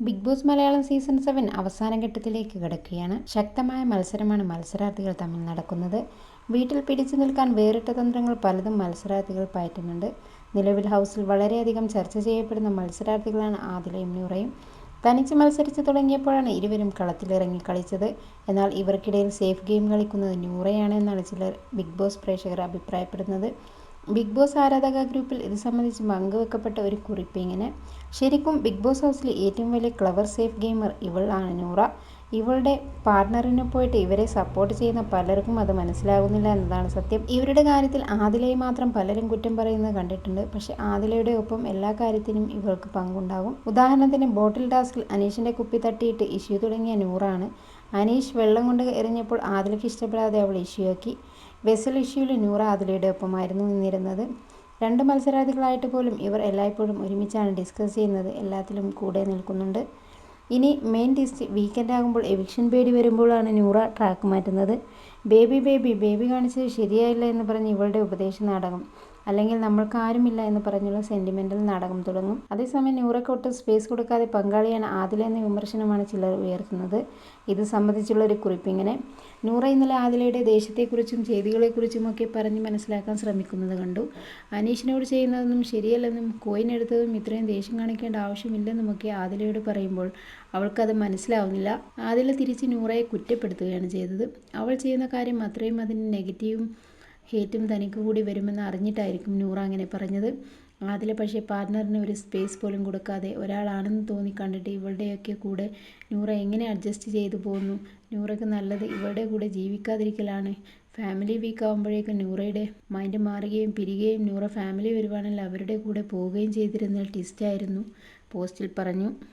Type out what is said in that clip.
Big boss Malayalam season seven അവസാന ഘട്ടത്തിലേക്ക് കിടക്കുകയാണ്. ശക്തമായ മത്സരമാണ് മത്സരാർത്ഥികൾ തമ്മിൽ നടക്കുന്നത്. വീട്ടിൽ പിടിച്ചു നിൽക്കാൻ വേറിട്ട തന്ത്രങ്ങൾ പലതും മത്സരാർത്ഥികൾ പയറ്റുന്നുണ്ട്. നിലവിൽ ഹൗസിൽ വളരെയധികം ചർച്ച ചെയ്യപ്പെടുന്ന മത്സരാർത്ഥികളാണ് ആദിലയും നൂറയും. തനിച്ച് മത്സരിച്ച് തുടങ്ങിയപ്പോഴാണ് ഇരുവരും കളത്തിലിറങ്ങി കളിച്ചത്. എന്നാൽ ഇവർക്കിടയിൽ സേഫ് ഗെയിം കളിക്കുന്നത് നൂറയാണ് എന്നാണ് ചിലർ ബിഗ് ബോസ് പ്രേക്ഷകർ അഭിപ്രായപ്പെടുന്നത്. ബിഗ് ബോസ് ആരാധക ഗ്രൂപ്പിൽ ഇത് സംബന്ധിച്ച് പങ്കുവെക്കപ്പെട്ട ഒരു കുറിപ്പ് ഇങ്ങനെ. ശരിക്കും ബിഗ് ബോസ് ഹൗസിലെ ഏറ്റവും വലിയ ക്ലവർ സേഫ് ഗെയിമർ ഇവളാണ് നൂറ. ഇവളുടെ പാർട്ട്ണറിനെ പോയിട്ട് ഇവരെ സപ്പോർട്ട് ചെയ്യുന്ന പലർക്കും അത് മനസ്സിലാകുന്നില്ല എന്നതാണ് സത്യം. ഇവരുടെ കാര്യത്തിൽ ആദിലയെ മാത്രം പലരും കുറ്റം പറയുന്നത് കണ്ടിട്ടുണ്ട്. പക്ഷേ ആദിലയുടെ ഒപ്പം എല്ലാ കാര്യത്തിനും ഇവൾക്ക് പങ്കുണ്ടാകും ഉദാഹരണത്തിന് ബോട്ടിൽ ടാസ്കിൽ അനീഷിന്റെ കുപ്പി തട്ടിയിട്ട് ഇഷ്യൂ തുടങ്ങിയ നൂറാണ് അനീഷ് വെള്ളം കൊണ്ട് എറിഞ്ഞപ്പോൾ ആദിലയ്ക്ക് ഇഷ്ടപ്പെടാതെ അവൾ ഇഷ്യൂ ആക്കി വെസൽ ഇഷ്യൂവിൽ നൂറ ആദിലയുടെ ഒപ്പമായിരുന്നു നിന്നിരുന്നത്. രണ്ട് മത്സരാർത്ഥികളായിട്ട് പോലും ഇവർ എല്ലായ്പ്പോഴും ഒരുമിച്ചാണ് ഡിസ്കസ് ചെയ്യുന്നത്. എല്ലാത്തിലും കൂടെ നിൽക്കുന്നുണ്ട്. ഇനി മെയിൻ ടിസ്റ്റ് വീക്കെൻഡ് ആകുമ്പോൾ എവിക്ഷൻ പേടി വരുമ്പോഴാണ് നൂറ ട്രാക്ക് മാറ്റുന്നത്. ബേബി ബേബി ബേബി കാണിച്ചത് ശരിയായില്ല എന്ന് പറഞ്ഞ് ഇവളുടെ ഉപദേശ നാടകം അല്ലെങ്കിൽ നമ്മൾക്ക് ആരുമില്ല എന്ന് പറഞ്ഞുള്ള സെന്റിമെന്റൽ നാടകം തുടങ്ങും. അതേസമയം നൂറയ്ക്ക് ഒട്ടും സ്പേസ് കൊടുക്കാതെ പങ്കാളിയാണ് ആദില എന്ന വിമർശനമാണ് ചിലർ ഉയർത്തുന്നത്. ഇത് സംബന്ധിച്ചുള്ള ഒരു കുറിപ്പ് ഇങ്ങനെ. നൂറ ഇന്നലെ ആദിലയുടെ ദേശത്തെക്കുറിച്ചും ഒക്കെ പറഞ്ഞ് മനസ്സിലാക്കാൻ ശ്രമിക്കുന്നത് കണ്ടു. അനീഷിനോട് ചെയ്യുന്നതൊന്നും ശരിയല്ലെന്നും കോയിൻ എടുത്തതും ഇത്രയും ദേഷ്യം കാണിക്കേണ്ട ആവശ്യമില്ലെന്നുമൊക്കെ ആദിലയോട് പറയുമ്പോൾ അവൾക്കത് മനസ്സിലാവുന്നില്ല. ആദില തിരിച്ച് നൂറയെ കുറ്റപ്പെടുത്തുകയാണ് ചെയ്തത്. അവൾ ചെയ്യുന്ന കാര്യം അത്രയും അതിന് നെഗറ്റീവും ഹേറ്റും തനിക്ക് കൂടി വരുമെന്ന് അറിഞ്ഞിട്ടായിരിക്കും നൂറ അങ്ങനെ പറഞ്ഞത്. ആദില പക്ഷേ പാർട്ട്ണറിന് ഒരു സ്പേസ് പോലും കൊടുക്കാതെ ഒരാളാണെന്ന് തോന്നി കണ്ടിട്ട് ഇവളുടെയൊക്കെ കൂടെ നൂറ എങ്ങനെ അഡ്ജസ്റ്റ് ചെയ്തു പോകുന്നു നൂറയ്ക്ക് നല്ലത് ഇവളുടെ കൂടെ ജീവിക്കാതിരിക്കലാണ്. ഫാമിലി വീക്ക് ആകുമ്പോഴേക്കും നൂറയുടെ മൈൻഡ് മാറുകയും പിരികയും നൂറ ഫാമിലി വരുവാണെങ്കിൽ അവരുടെ കൂടെ പോവുകയും ചെയ്തിരുന്ന ടിസ്റ്റായിരുന്നു പോസ്റ്റിൽ പറഞ്ഞു